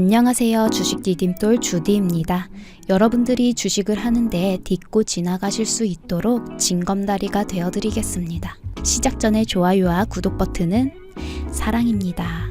안녕하세요. 주식 디딤돌 주디입니다. 여러분들이 주식을 하는데 딛고 지나가실 수 있도록 징검다리가 되어드리겠습니다. 시작 전에 좋아요와 구독 버튼은 사랑입니다.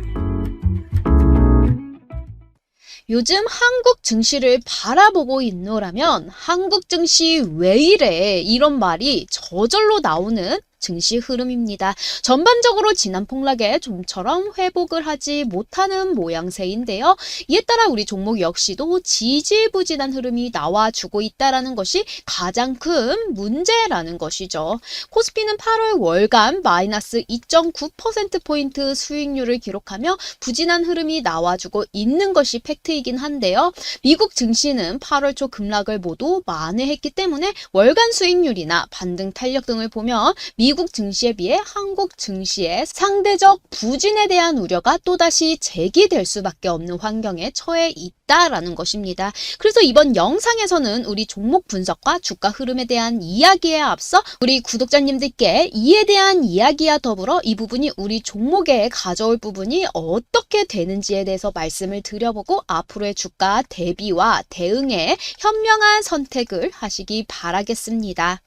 요즘 한국 증시를 바라보고 있노라면 한국 증시 왜 이래 이런 말이 저절로 나오는 증시 흐름입니다. 전반적으로 지난 폭락에 좀처럼 회복을 하지 못하는 모양새인데요. 이에 따라 우리 종목 역시도 지지부진한 흐름이 나와주고 있다라는 것이 가장 큰 문제라는 것이죠. 코스피는 8월 월간 마이너스 2.9%포인트 수익률을 기록하며 부진한 흐름이 나와주고 있는 것이 팩트이긴 한데요. 미국 증시는 8월 초 급락을 모두 만회했기 때문에 월간 수익률이나 반등 탄력 등을 보면 미국 증시에 비해 한국 증시의 상대적 부진에 대한 우려가 또다시 제기될 수밖에 없는 환경에 처해 있다라는 것입니다. 그래서 이번 영상에서는 우리 종목 분석과 주가 흐름에 대한 이야기에 앞서 우리 구독자님들께 이에 대한 이야기와 더불어 이 부분이 우리 종목에 가져올 부분이 어떻게 되는지에 대해서 말씀을 드려보고 앞으로의 주가 대비와 대응에 현명한 선택을 하시기 바라겠습니다.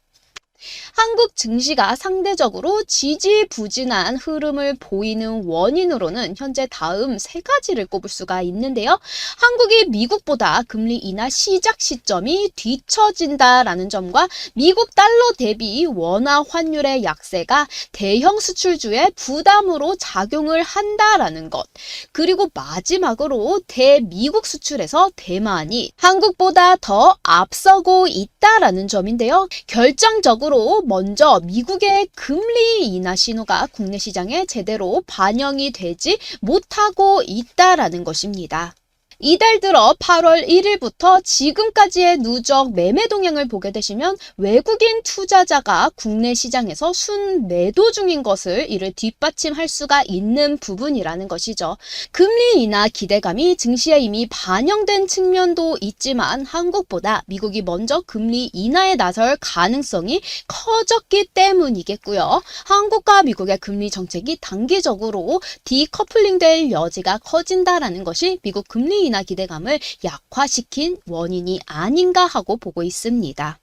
한국 증시가 상대적으로 지지부진한 흐름을 보이는 원인으로는 현재 다음 세 가지를 꼽을 수가 있는데요. 한국이 미국보다 금리 인하 시작 시점이 뒤처진다라는 점과 미국 달러 대비 원화 환율의 약세가 대형 수출주의 부담으로 작용을 한다라는 것. 그리고 마지막으로 대미국 수출에서 대만이 한국보다 더 앞서고 있다라는 점인데요. 결정적으로 으로 먼저 미국의 금리 인하 신호가 국내 시장에 제대로 반영이 되지 못하고 있다라는 것입니다. 이달 들어 8월 1일부터 지금까지의 누적 매매 동향을 보게 되시면 외국인 투자자가 국내 시장에서 순매도 중인 것을 이를 뒷받침할 수가 있는 부분이라는 것이죠. 금리 인하 기대감이 증시에 이미 반영된 측면도 있지만 한국보다 미국이 먼저 금리 인하에 나설 가능성이 커졌기 때문이겠고요. 한국과 미국의 금리 정책이 단기적으로 디커플링 될 여지가 커진다라는 것이 미국 금리 기대감을 약화시킨 원인이 아닌가 하고 보고 있습니다.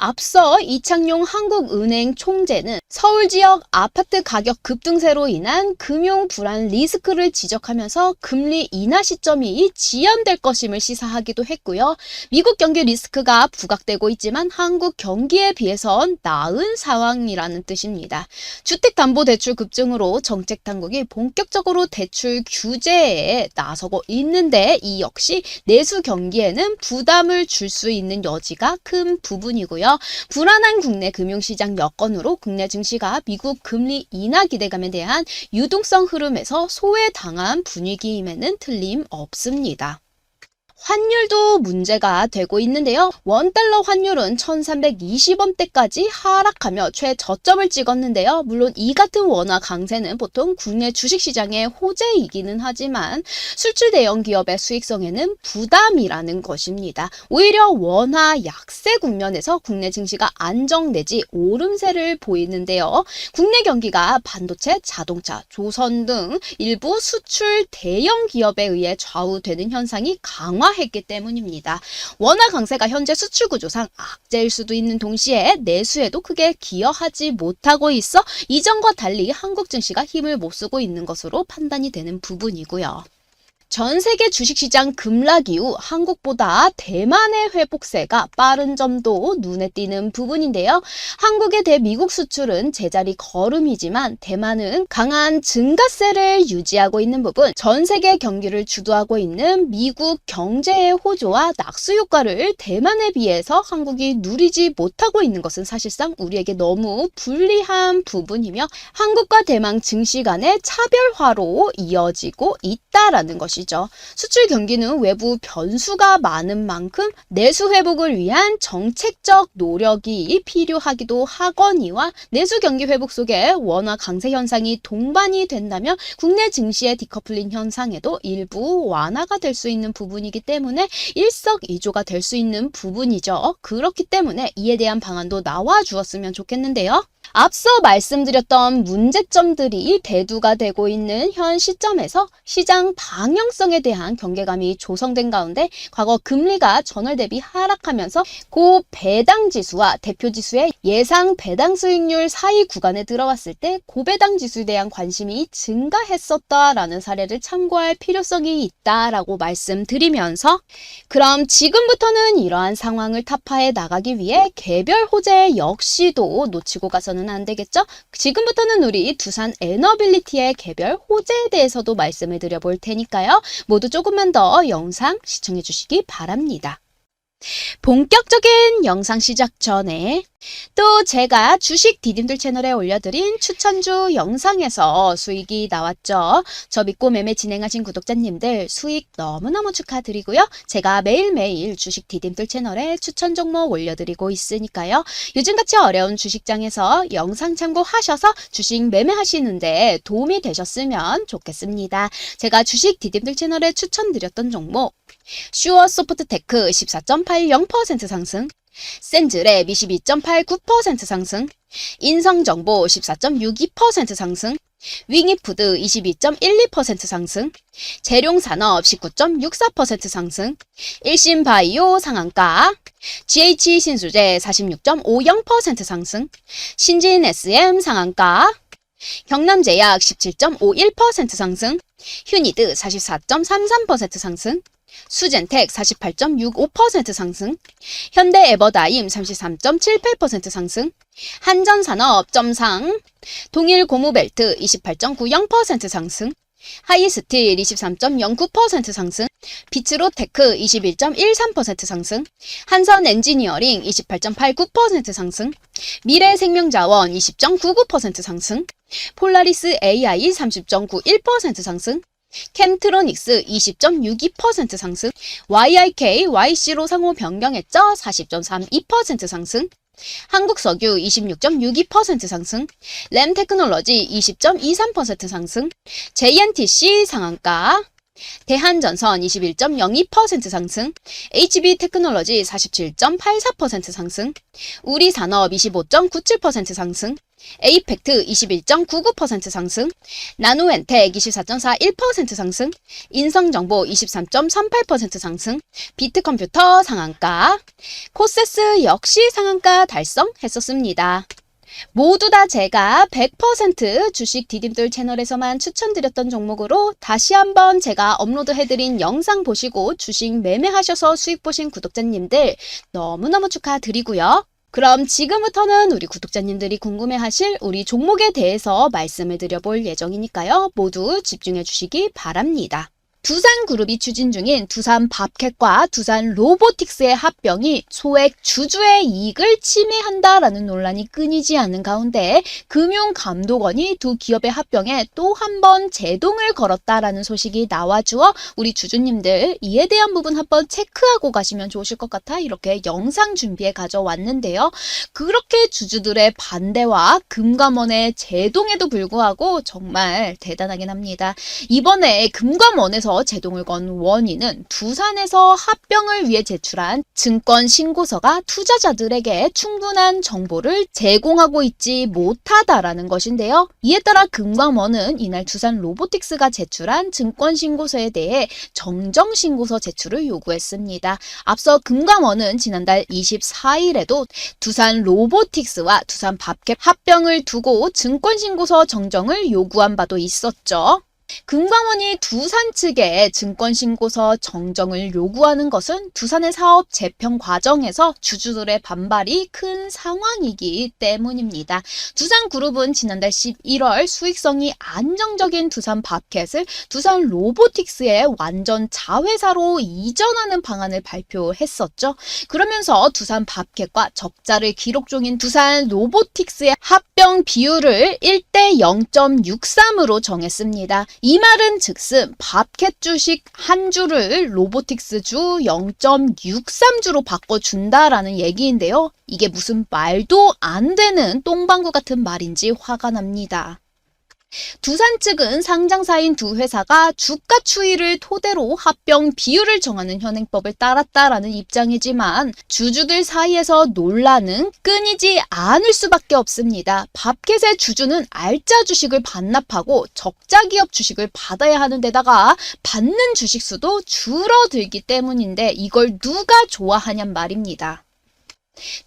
앞서 이창용 한국은행 총재는 서울 지역 아파트 가격 급등세로 인한 금융 불안 리스크를 지적하면서 금리 인하 시점이 지연될 것임을 시사하기도 했고요. 미국 경기 리스크가 부각되고 있지만 한국 경기에 비해선 나은 상황이라는 뜻입니다. 주택담보대출 급증으로 정책 당국이 본격적으로 대출 규제에 나서고 있는데 이 역시 내수 경기에는 부담을 줄 수 있는 여지가 큰 부분이고요. 불안한 국내 금융시장 여건으로 국내 증시가 미국 금리 인하 기대감에 대한 유동성 흐름에서 소외당한 분위기임에는 틀림없습니다. 환율도 문제가 되고 있는데요. 원달러 환율은 1320원대까지 하락하며 최저점을 찍었는데요. 물론 이 같은 원화 강세는 보통 국내 주식시장의 호재이기는 하지만 수출 대형 기업의 수익성에는 부담이라는 것입니다. 오히려 원화 약세 국면에서 국내 증시가 안정 내지 오름세를 보이는데요. 국내 경기가 반도체, 자동차, 조선 등 일부 수출 대형 기업에 의해 좌우되는 현상이 강화 했기 때문입니다. 원화 강세가 현재 수출 구조상 악재일 수도 있는 동시에 내수에도 크게 기여하지 못하고 있어 이전과 달리 한국 증시가 힘을 못 쓰고 있는 것으로 판단이 되는 부분이고요. 전 세계 주식시장 급락 이후 한국보다 대만의 회복세가 빠른 점도 눈에 띄는 부분인데요. 한국의 대미국 수출은 제자리 걸음이지만 대만은 강한 증가세를 유지하고 있는 부분, 전 세계 경기를 주도하고 있는 미국 경제의 호조와 낙수 효과를 대만에 비해서 한국이 누리지 못하고 있는 것은 사실상 우리에게 너무 불리한 부분이며 한국과 대만 증시 간의 차별화로 이어지고 있다라는 것이 것이죠. 수출 경기는 외부 변수가 많은 만큼 내수 회복을 위한 정책적 노력이 필요하기도 하거니와 내수 경기 회복 속에 원화 강세 현상이 동반이 된다면 국내 증시의 디커플링 현상에도 일부 완화가 될 수 있는 부분이기 때문에 일석이조가 될 수 있는 부분이죠. 그렇기 때문에 이에 대한 방안도 나와 주었으면 좋겠는데요. 앞서 말씀드렸던 문제점들이 대두가 되고 있는 현 시점에서 시장 방향성에 대한 경계감이 조성된 가운데 과거 금리가 전월 대비 하락하면서 고 배당 지수와 대표 지수의 예상 배당 수익률 사이 구간에 들어왔을 때 고배당 지수에 대한 관심이 증가했었다라는 사례를 참고할 필요성이 있다라고 말씀드리면서 그럼 지금부터는 이러한 상황을 타파해 나가기 위해 개별 호재 역시도 놓치고 가서는 안 되겠죠? 지금부터는 우리 두산 에너빌리티의 개별 호재에 대해서도 말씀을 드려볼 테니까요. 모두 조금만 더 영상 시청해 주시기 바랍니다. 본격적인 영상 시작 전에 또 제가 주식 디딤들 채널에 올려드린 추천주 영상에서 수익이 나왔죠. 저 믿고 매매 진행하신 구독자님들 수익 너무너무 축하드리고요. 제가 매일매일 주식 디딤들 채널에 추천 종목 올려드리고 있으니까요. 요즘같이 어려운 주식장에서 영상 참고하셔서 주식 매매하시는데 도움이 되셨으면 좋겠습니다. 제가 주식 디딤들 채널에 추천드렸던 종목 슈어 소프트테크 14.80% 상승, 센즈랩 22.89% 상승, 인성정보 14.62% 상승, 윙이푸드 22.12% 상승, 재룡산업 19.64% 상승, 일신바이오 상한가, GH 신수제 46.50% 상승, 신진 SM 상한가, 경남제약 17.51% 상승, 휴니드 44.33% 상승, 수젠텍 48.65% 상승, 현대 에버다임 33.78% 상승, 한전산업 점상, 동일 고무벨트 28.90% 상승, 하이스틸 23.09% 상승, 비츠로테크 21.13% 상승, 한선 엔지니어링 28.89% 상승, 미래생명자원 20.99% 상승, 폴라리스 AI 30.91% 상승, 캠트로닉스 20.62% 상승, YIK YC로 상호 변경했죠? 40.32% 상승, 한국석유 26.62% 상승, 램테크놀로지 20.23% 상승, JNTC 상한가, 대한전선 21.02% 상승, HB테크놀로지 47.84% 상승, 우리산업 25.97% 상승, 에이펙트 21.99% 상승, 나노엔텍 24.41% 상승, 인성정보 23.38% 상승, 비트컴퓨터 상한가, 코세스 역시 상한가 달성했었습니다. 모두 다 제가 100% 주식 디딤돌 채널에서만 추천드렸던 종목으로 다시 한번 제가 업로드해드린 영상 보시고 주식 매매하셔서 수익 보신 구독자님들 너무너무 축하드리고요. 그럼 지금부터는 우리 구독자님들이 궁금해하실 우리 종목에 대해서 말씀을 드려볼 예정이니까요. 모두 집중해 주시기 바랍니다. 두산그룹이 추진 중인 두산 밥캣과 두산 로보틱스의 합병이 소액 주주의 이익을 침해한다라는 논란이 끊이지 않는 가운데 금융감독원이 두 기업의 합병에 또 한 번 제동을 걸었다라는 소식이 나와주어 우리 주주님들 이에 대한 부분 한번 체크하고 가시면 좋으실 것 같아 이렇게 영상 준비해 가져왔는데요. 그렇게 주주들의 반대와 금감원의 제동에도 불구하고 정말 대단하긴 합니다. 이번에 금감원에서 제동을 건 원인은 두산에서 합병을 위해 제출한 증권 신고서가 투자자들에게 충분한 정보를 제공하고 있지 못하다라는 것인데요. 이에 따라 금감원은 이날 두산 로보틱스가 제출한 증권 신고서에 대해 정정 신고서 제출을 요구했습니다. 앞서 금감원은 지난달 24일에도 두산 로보틱스와 두산 밥캡 합병을 두고 증권 신고서 정정을 요구한 바도 있었죠. 금감원이 두산 측에 증권신고서 정정을 요구하는 것은 두산의 사업 재편 과정에서 주주들의 반발이 큰 상황이기 때문입니다. 두산그룹은 지난달 11월 수익성이 안정적인 두산 밥켓을 두산 로보틱스의 완전 자회사로 이전하는 방안을 발표했었죠. 그러면서 두산 밥켓과 적자를 기록 중인 두산 로보틱스의 합병 비율을 1대 0.63으로 정했습니다. 이 말은 즉슨 밥캣 주식 한 주를 로보틱스 주 0.63주로 바꿔준다라는 얘기인데요. 이게 무슨 말도 안 되는 똥방구 같은 말인지 화가 납니다. 두산 측은 상장사인 두 회사가 주가 추이를 토대로 합병 비율을 정하는 현행법을 따랐다라는 입장이지만 주주들 사이에서 논란은 끊이지 않을 수밖에 없습니다. 밥켓의 주주는 알짜 주식을 반납하고 적자 기업 주식을 받아야 하는 데다가 받는 주식 수도 줄어들기 때문인데 이걸 누가 좋아하냔 말입니다.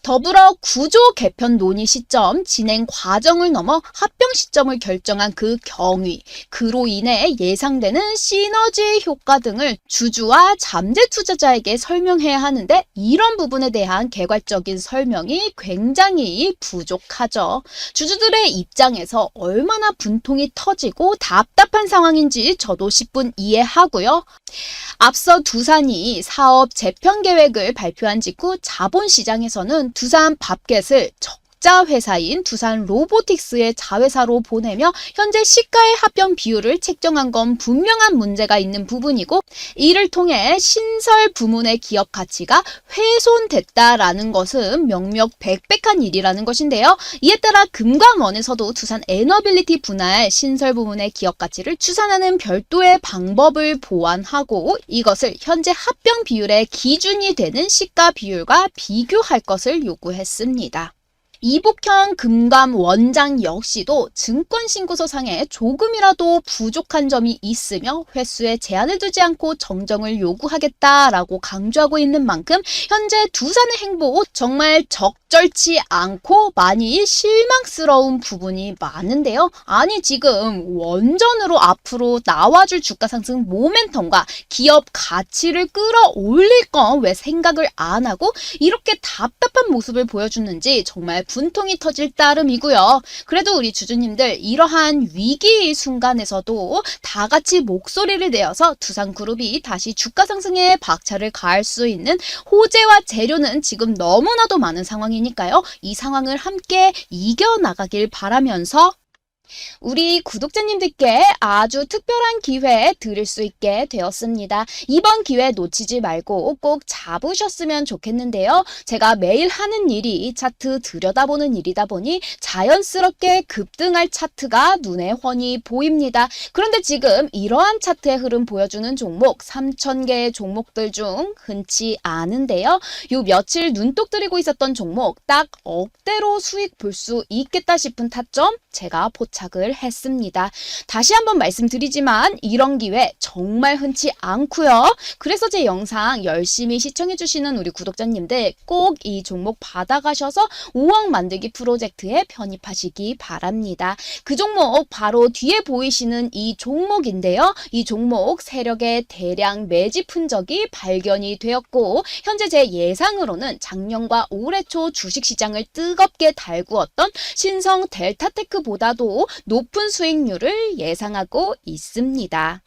더불어 구조 개편 논의 시점, 진행 과정을 넘어 합병 시점을 결정한 그 경위, 그로 인해 예상되는 시너지 효과 등을 주주와 잠재 투자자에게 설명해야 하는데 이런 부분에 대한 개괄적인 설명이 굉장히 부족하죠. 주주들의 입장에서 얼마나 분통이 터지고 답답한 상황인지 저도 10분 이해하고요. 앞서 두산이 사업 재편 계획을 발표한 직후 자본시장에서 는 두산 밥겟을 적자 회사인 두산 로보틱스의 자회사로 보내며 현재 시가의 합병 비율을 책정한 건 분명한 문제가 있는 부분이고 이를 통해 신설 부문의 기업 가치가 훼손됐다라는 것은 명명백백한 일이라는 것인데요. 이에 따라 금감원에서도 두산 에너빌리티 분할 신설 부문의 기업 가치를 추산하는 별도의 방법을 보완하고 이것을 현재 합병 비율의 기준이 되는 시가 비율과 비교할 것을 요구했습니다. 이복형 금감 원장 역시도 증권신고서 상에 조금이라도 부족한 점이 있으며 횟수에 제한을 두지 않고 정정을 요구하겠다라고 강조하고 있는 만큼 현재 두산의 행보 정말 적절치 않고 많이 실망스러운 부분이 많은데요. 아니 지금 원전으로 앞으로 나와줄 주가 상승 모멘텀과 기업 가치를 끌어올릴 건 왜 생각을 안 하고 이렇게 답답한 모습을 보여주는지 정말 분통이 터질 따름이고요. 그래도 우리 주주님들 이러한 위기 순간에서도 다 같이 목소리를 내어서 두산그룹이 다시 주가 상승에 박차를 가할 수 있는 호재와 재료는 지금 너무나도 많은 상황이니까요. 이 상황을 함께 이겨나가길 바라면서 우리 구독자님들께 아주 특별한 기회 드릴 수 있게 되었습니다. 이번 기회 놓치지 말고 꼭 잡으셨으면 좋겠는데요. 제가 매일 하는 일이 차트 들여다보는 일이다 보니 자연스럽게 급등할 차트가 눈에 훤히 보입니다. 그런데 지금 이러한 차트의 흐름 보여주는 종목 3,000개의 종목들 중 흔치 않은데요. 요 며칠 눈독 들이고 있었던 종목 딱 억대로 수익 볼 수 있겠다 싶은 타점 제가 포착 을 했습니다. 다시 한번 말씀드리지만 이런 기회 정말 흔치 않고요. 그래서 제 영상 열심히 시청해 주시는 우리 구독자님들 꼭 이 종목 받아가셔서 5억 만들기 프로젝트에 편입하시기 바랍니다. 그 종목 바로 뒤에 보이시는 이 종목인데요. 이 종목 세력의 대량 매집 흔적이 발견이 되었고 현재 제 예상으로는 작년과 올해 초 주식시장을 뜨겁게 달구었던 신성 델타테크보다도 높은 수익률을 예상하고 있습니다.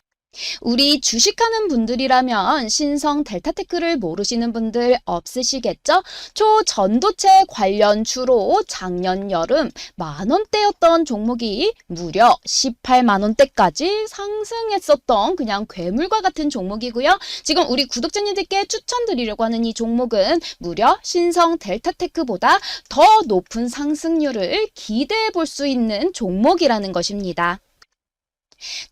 우리 주식하는 분들이라면 신성 델타테크를 모르시는 분들 없으시겠죠? 초전도체 관련 주로 작년 여름 만원대였던 종목이 무려 18만원대까지 상승했었던 그냥 괴물과 같은 종목이고요. 지금 우리 구독자님들께 추천드리려고 하는 이 종목은 무려 신성 델타테크보다 더 높은 상승률을 기대해 볼 수 있는 종목이라는 것입니다.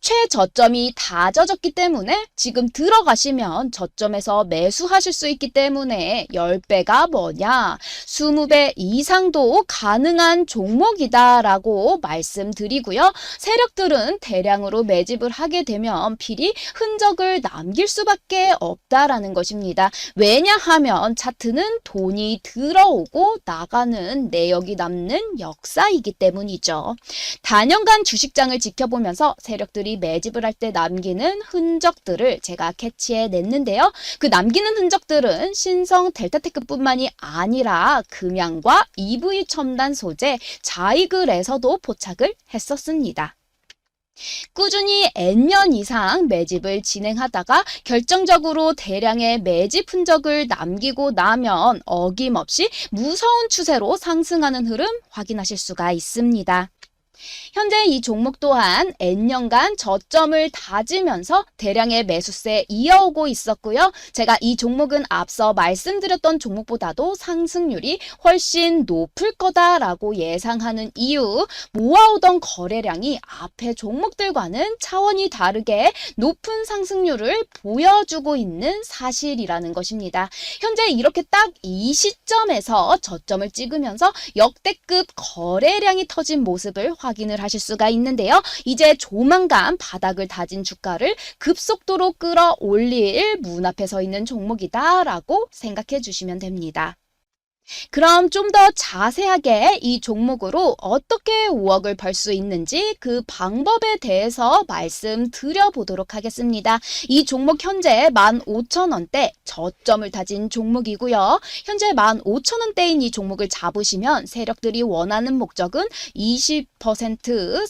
최저점이 다 젖었기 때문에 지금 들어가시면 저점에서 매수하실 수 있기 때문에 10배가 뭐냐 20배 이상도 가능한 종목이다라고 말씀드리고요. 세력들은 대량으로 매집을 하게 되면 필히 흔적을 남길 수밖에 없다라는 것입니다. 왜냐하면 차트는 돈이 들어오고 나가는 내역이 남는 역사이기 때문이죠. 단연간 주식장을 지켜보면서 세 력들이 매집을 할 때 남기는 흔적들을 제가 캐치해 냈는데요. 그 남기는 흔적들은 신성 델타테크뿐만이 아니라 금양과 EV 첨단 소재 자이글에서도 포착을 했었습니다. 꾸준히 N년 이상 매집을 진행하다가 결정적으로 대량의 매집 흔적을 남기고 나면 어김없이 무서운 추세로 상승하는 흐름 확인하실 수가 있습니다. 현재 이 종목 또한 N년간 저점을 다지면서 대량의 매수세 이어오고 있었고요. 제가 이 종목은 앞서 말씀드렸던 종목보다도 상승률이 훨씬 높을 거다라고 예상하는 이유, 모아오던 거래량이 앞의 종목들과는 차원이 다르게 높은 상승률을 보여주고 있는 사실이라는 것입니다. 현재 이렇게 딱 이 시점에서 저점을 찍으면서 역대급 거래량이 터진 모습을 확인을 하실 수가 있는데요. 이제 조만간 바닥을 다진 주가를 급속도로 끌어올릴 문 앞에 서 있는 종목이다라고 생각해 주시면 됩니다. 그럼 좀 더 자세하게 이 종목으로 어떻게 5억을 벌 수 있는지 그 방법에 대해서 말씀드려 보도록 하겠습니다. 이 종목 현재 15,000원대 저점을 다진 종목이고요. 현재 15,000원대인 이 종목을 잡으시면 세력들이 원하는 목적은 20%,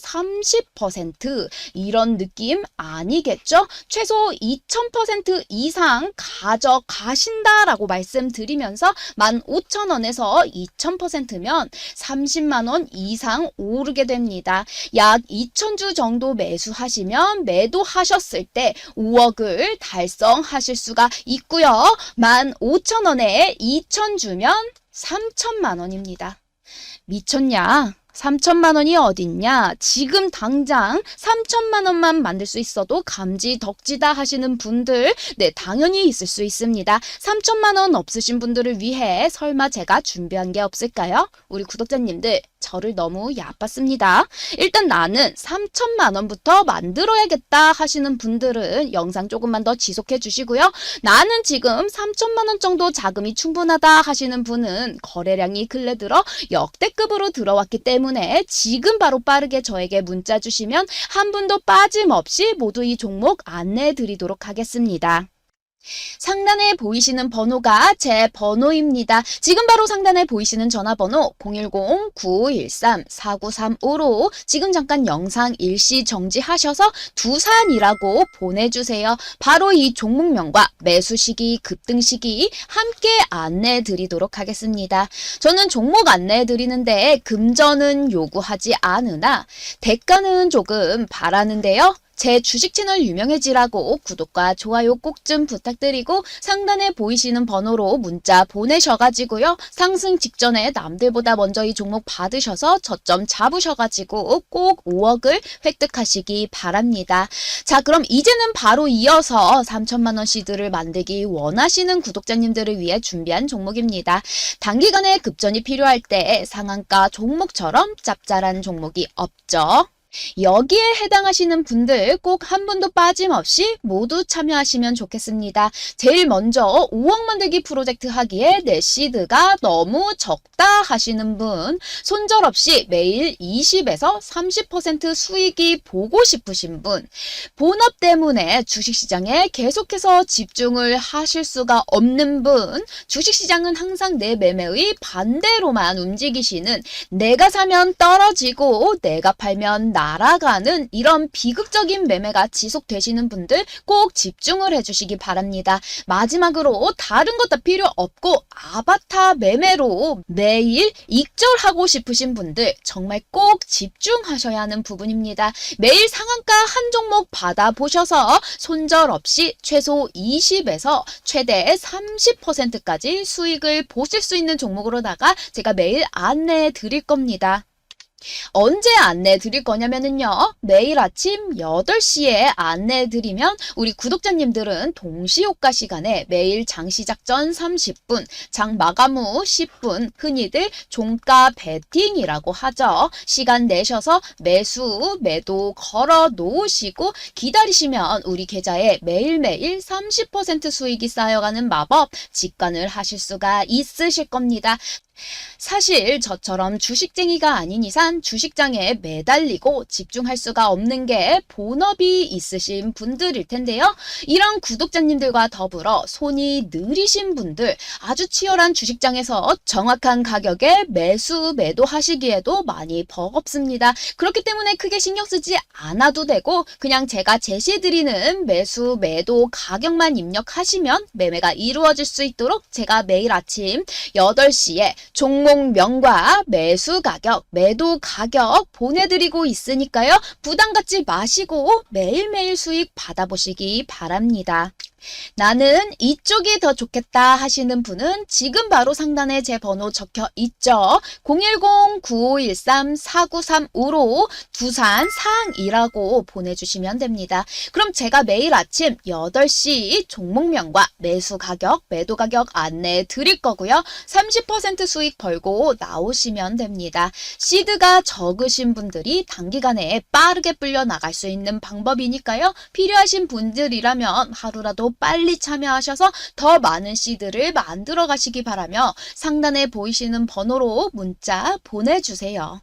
30% 이런 느낌 아니겠죠? 최소 2,000% 이상 가져가신다라고 말씀드리면서 15,000원 에서 2,000%면 30만 원 이상 오르게 됩니다. 약 2,000주 정도 매수하시면 매도하셨을 때 5억을 달성하실 수가 있고요. 15,000원에 2,000주면 3천만 원입니다. 미쳤냐? 3천만 원이 어딨냐? 지금 당장 3천만 원만 만들 수 있어도 감지 덕지다 하시는 분들, 네, 당연히 있을 수 있습니다. 3천만 원 없으신 분들을 위해 설마 제가 준비한 게 없을까요? 우리 구독자님들, 저를 너무 얕봤습니다. 일단 나는 3천만 원부터 만들어야겠다 하시는 분들은 영상 조금만 더 지속해 주시고요. 나는 지금 3천만 원 정도 자금이 충분하다 하시는 분은 거래량이 근래 들어 역대급으로 들어왔기 때문에 지금 바로 빠르게 저에게 문자 주시면 한 분도 빠짐없이 모두 이 종목 안내해 드리도록 하겠습니다. 상단에 보이시는 번호가 제 번호입니다. 지금 바로 상단에 보이시는 전화번호 010-913-4935로 지금 잠깐 영상 일시 정지하셔서 두산이라고 보내주세요. 바로 이 종목명과 매수 시기, 급등 시기 함께 안내해 드리도록 하겠습니다. 저는 종목 안내해 드리는데 금전은 요구하지 않으나 대가는 조금 바라는데요. 제 주식 채널 유명해지라고 구독과 좋아요 꼭 좀 부탁드리고 상단에 보이시는 번호로 문자 보내셔가지고요. 상승 직전에 남들보다 먼저 이 종목 받으셔서 저점 잡으셔가지고 꼭 5억을 획득하시기 바랍니다. 자 그럼 이제는 바로 이어서 3천만 원 시드를 만들기 원하시는 구독자님들을 위해 준비한 종목입니다. 단기간에 급전이 필요할 때 상한가 종목처럼 짭짤한 종목이 없죠. 여기에 해당하시는 분들 꼭 한 분도 빠짐없이 모두 참여하시면 좋겠습니다. 제일 먼저 5억 만들기 프로젝트 하기에 내 시드가 너무 적다 하시는 분, 손절 없이 매일 20에서 30% 수익이 보고 싶으신 분, 본업 때문에 주식시장에 계속해서 집중을 하실 수가 없는 분, 주식시장은 항상 내 매매의 반대로만 움직이시는 내가 사면 떨어지고 내가 팔면 날아가는 이런 비극적인 매매가 지속되시는 분들 꼭 집중을 해주시기 바랍니다. 마지막으로 다른 것 다 필요 없고 아바타 매매로 매일 익절하고 싶으신 분들 정말 꼭 집중하셔야 하는 부분입니다. 매일 상한가 한 종목 받아보셔서 손절 없이 최소 20에서 최대 30%까지 수익을 보실 수 있는 종목으로다가 제가 매일 안내해 드릴 겁니다. 언제 안내 드릴 거냐면은요. 매일 아침 8시에 안내 드리면 우리 구독자님들은 동시효과 시간에 매일 장 시작 전 30분, 장 마감 후 10분, 흔히들 종가 베팅이라고 하죠. 시간 내셔서 매수, 매도 걸어 놓으시고 기다리시면 우리 계좌에 매일매일 30% 수익이 쌓여가는 마법 직관을 하실 수가 있으실 겁니다. 사실 저처럼 주식쟁이가 아닌 이상 주식장에 매달리고 집중할 수가 없는 게 본업이 있으신 분들일 텐데요. 이런 구독자님들과 더불어 손이 느리신 분들, 아주 치열한 주식장에서 정확한 가격에 매수, 매도 하시기에도 많이 버겁습니다. 그렇기 때문에 크게 신경 쓰지 않아도 되고 그냥 제가 제시해드리는 매수, 매도 가격만 입력하시면 매매가 이루어질 수 있도록 제가 매일 아침 8시에 종목명과 매수 가격, 매도 가격 보내드리고 있으니까요. 부담 갖지 마시고 매일매일 수익 받아보시기 바랍니다. 나는 이쪽이 더 좋겠다 하시는 분은 지금 바로 상단에 제 번호 적혀 있죠. 010-9513-4935로 두산 상이라고 보내주시면 됩니다. 그럼 제가 매일 아침 8시 종목명과 매수 가격, 매도 가격 안내해 드릴 거고요. 30% 수익 벌고 나오시면 됩니다. 시드가 적으신 분들이 단기간에 빠르게 불려 나갈 수 있는 방법이니까요. 필요하신 분들이라면 하루라도 빨리 참여하셔서 더 많은 시드를 만들어 가시기 바라며 상단에 보이시는 번호로 문자 보내주세요.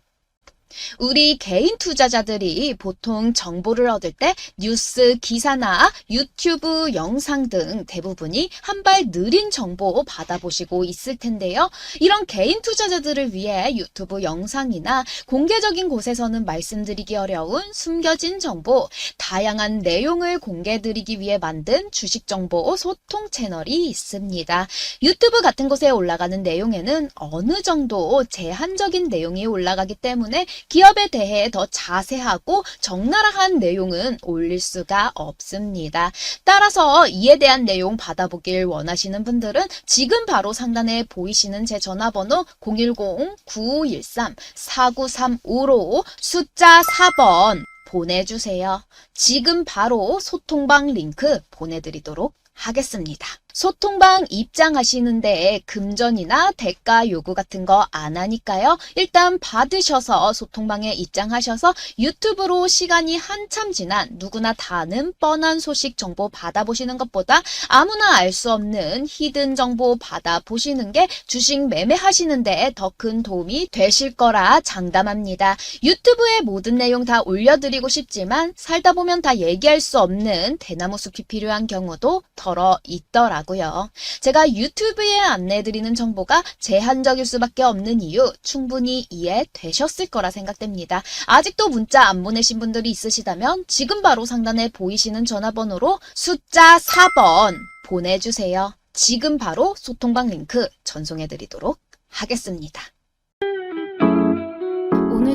우리 개인 투자자들이 보통 정보를 얻을 때 뉴스 기사나 유튜브 영상 등 대부분이 한 발 느린 정보 받아보시고 있을 텐데요. 이런 개인 투자자들을 위해 유튜브 영상이나 공개적인 곳에서는 말씀드리기 어려운 숨겨진 정보, 다양한 내용을 공개드리기 위해 만든 주식 정보 소통 채널이 있습니다. 유튜브 같은 곳에 올라가는 내용에는 어느 정도 제한적인 내용이 올라가기 때문에 기업에 대해 더 자세하고 적나라한 내용은 올릴 수가 없습니다. 따라서 이에 대한 내용 받아보길 원하시는 분들은 지금 바로 상단에 보이시는 제 전화번호 010-9513-4935로 숫자 4번 보내주세요. 지금 바로 소통방 링크 보내드리도록 하겠습니다. 소통방 입장하시는데 금전이나 대가 요구 같은 거 안 하니까요. 일단 받으셔서 소통방에 입장하셔서 유튜브로 시간이 한참 지난 누구나 다 아는 뻔한 소식 정보 받아보시는 것보다 아무나 알 수 없는 히든 정보 받아보시는 게 주식 매매하시는데 더큰 도움이 되실 거라 장담합니다. 유튜브에 모든 내용 다 올려드리고 싶지만 살다 보면 다 얘기할 수 없는 대나무 숲이 필요한 경우도 덜어 있더라 고요. 제가 유튜브에 안내해드리는 정보가 제한적일 수밖에 없는 이유 충분히 이해되셨을 거라 생각됩니다. 아직도 문자 안 보내신 분들이 있으시다면 지금 바로 상단에 보이시는 전화번호로 숫자 4번 보내주세요. 지금 바로 소통방 링크 전송해드리도록 하겠습니다.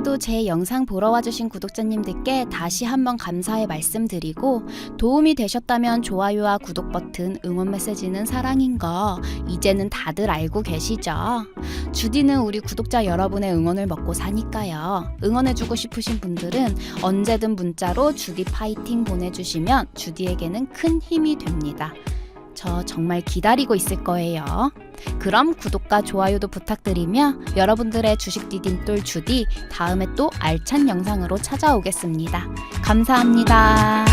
오늘도 제 영상 보러 와주신 구독자님들께 다시 한번 감사의 말씀 드리고 도움이 되셨다면 좋아요와 구독 버튼, 응원 메시지는 사랑인 거 이제는 다들 알고 계시죠? 주디는 우리 구독자 여러분의 응원을 먹고 사니까요. 응원해주고 싶으신 분들은 언제든 문자로 주디 파이팅 보내주시면 주디에게는 큰 힘이 됩니다. 저 정말 기다리고 있을 거예요. 그럼 구독과 좋아요도 부탁드리며 여러분들의 주식 디딤돌 주디 다음에 또 알찬 영상으로 찾아오겠습니다. 감사합니다.